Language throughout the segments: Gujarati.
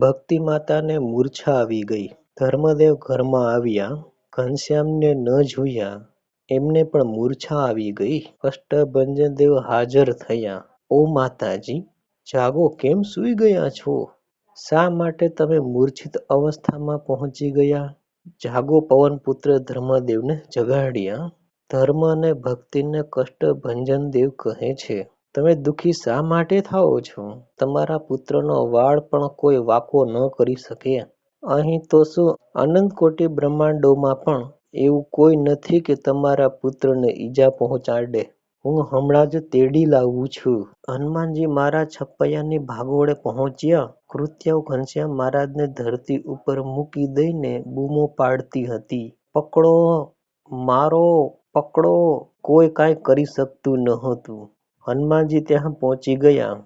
ભક્તિ માતાને મૂર્છા આવી ગઈ. ધર્મદેવ ઘરમાં આવ્યા. ઘનશ્યામને ન જોયા, એમને પણ મૂર્છા આવી ગઈ. અષ્ટભંજનદેવ હાજર થયા. ઓ માતાજી! જાગો કેમ સૂઈ ગયા છો? શા માટે તમે મૂર્છિત અવસ્થામાં પહોંચી ગયા? જાગો પવનપુત્ર ધર્મદેવને જગાડ્યા. ધર્મ અને ભક્તિને કષ્ટભંજન દેવ કહે છે. તમે દુઃખી શા માટે થાઓ છો? તમારા પુત્રનો વાળ પણ કોઈ વાંકો ન કરી શકે. અહીં તો શું અનંતકોટિ બ્રહ્માંડોમાં પણ એવું કોઈ નથી કે તમારા પુત્રને ઈજા પહોંચાડે. હું હમણાં જ તેડી લાવું છું. હનુમાનજી મારા છપૈયાની ભાગોળે પહોંચ્યા. કૃત્ય ઘનશ્યામ મહારાજને ધરતી ઉપર મૂકી દઈને બૂમો પાડતી હતી. પકડો, મારો, પકડો! કોઈ કાંઈ કરી શકતું નહોતું. હનુમાનજી ત્યાં પહોંચી ગયા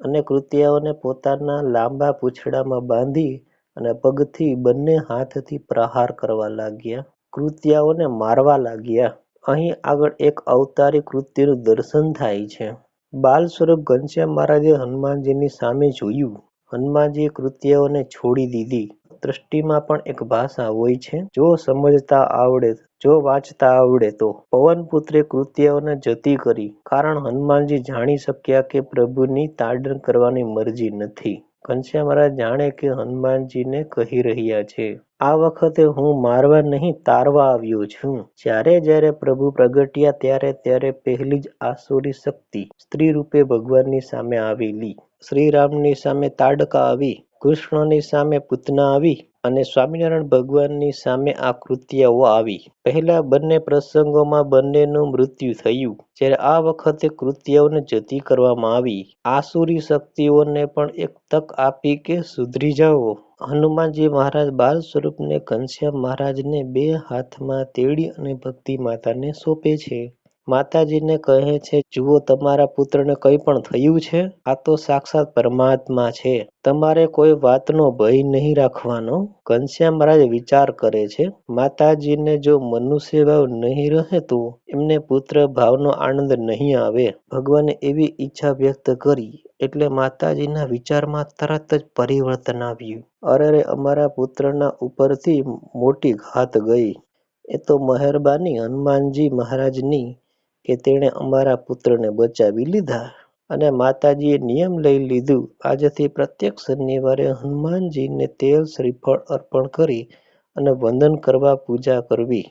અને કૃત્યાઓને પોતાના લાંબા પૂંછડામાં બાંધી અને પગથી બંને હાથથી પ્રહાર કરવા લાગ્યા. કૃત્યાઓને મારવા લાગ્યા. અહીં આગળ એક અવતારી કૃત્યનું દર્શન થાય છે. બાલ સ્વરૂપ ઘનશ્યામ મહારાજે હનુમાનજીની સામે જોયું. હનુમાનજીએ કૃત્યાઓને છોડી દીધી. સૃષ્ટિમાં પણ એક ભાષા હોય છે. જો સમજતા આવડે, જો વાંચતા આવડે તો. પવનપુત્રે કૃત્યોને જતી કરી. કારણ હનુમાનજી જાણી શક્યા કે પ્રભુની તાડન કરવાની મરજી નથી. ઘનશ્યામ મહારાજ જાણે કે હનુમાનજીને કહી રહ્યા છે. આ વખતે હું મારવા નહીં તારવા આવ્યો છું. જ્યારે જ્યારે પ્રભુ પ્રગટ્યા ત્યારે ત્યારે પહેલી જ આસુરી શક્તિ સ્ત્રી રૂપે ભગવાનની સામે આવેલી. શ્રીરામની સામે તાડકા આવી, કૃષ્ણની સામે પૂતના આવી અને સ્વામિનારાયણ ભગવાનની સામે આ કૃત્યાઓ આવી. પહેલા બંને પ્રસંગોમાં બંનેનું મૃત્યુ થયું. જ્યારે આ વખતે કૃત્યાઓને જતી કરવામાં આવી. આસુરી શક્તિઓને પણ એક તક આપી કે સુધરી જાઓ. હનુમાનજી મહારાજ બાલ સ્વરૂપને ઘનશ્યામ મહારાજને બે હાથમાં તેડી અને ભક્તિ માતાને સોંપે છે. માતાજીને કહે છે, જુઓ, તમારા પુત્રને કંઈ પણ થયું છે? આ તો સાક્ષાત પરમાત્મા છે. તમારે કોઈ વાતનો ભય નહીં રાખવાનો. ઘનશ્યામ મહારાજ વિચાર કરે છે, માતાજીને જો મનુષ્ય ભાવ નહીં રહે તો એમને પુત્ર ભાવનો આનંદ નહીં આવે. ભગવાને એવી ઈચ્છા વ્યક્ત કરી, એટલે માતાજીના વિચારમાં તરત જ પરિવર્તન આવ્યું. અરે અમારા પુત્રના ઉપરથી મોટી ઘાત ગઈ. એ તો મહેરબાની હનુમાનજી મહારાજની કે તેણે અમારા પુત્રને બચાવી લીધા. અને માતાજીએ નિયમ લઈ લીધું આજથી પ્રત્યેક શનિવારે હનુમાનજીને તેલ શ્રીફળ અર્પણ કરી અને વંદન કરવા પૂજા કરવી.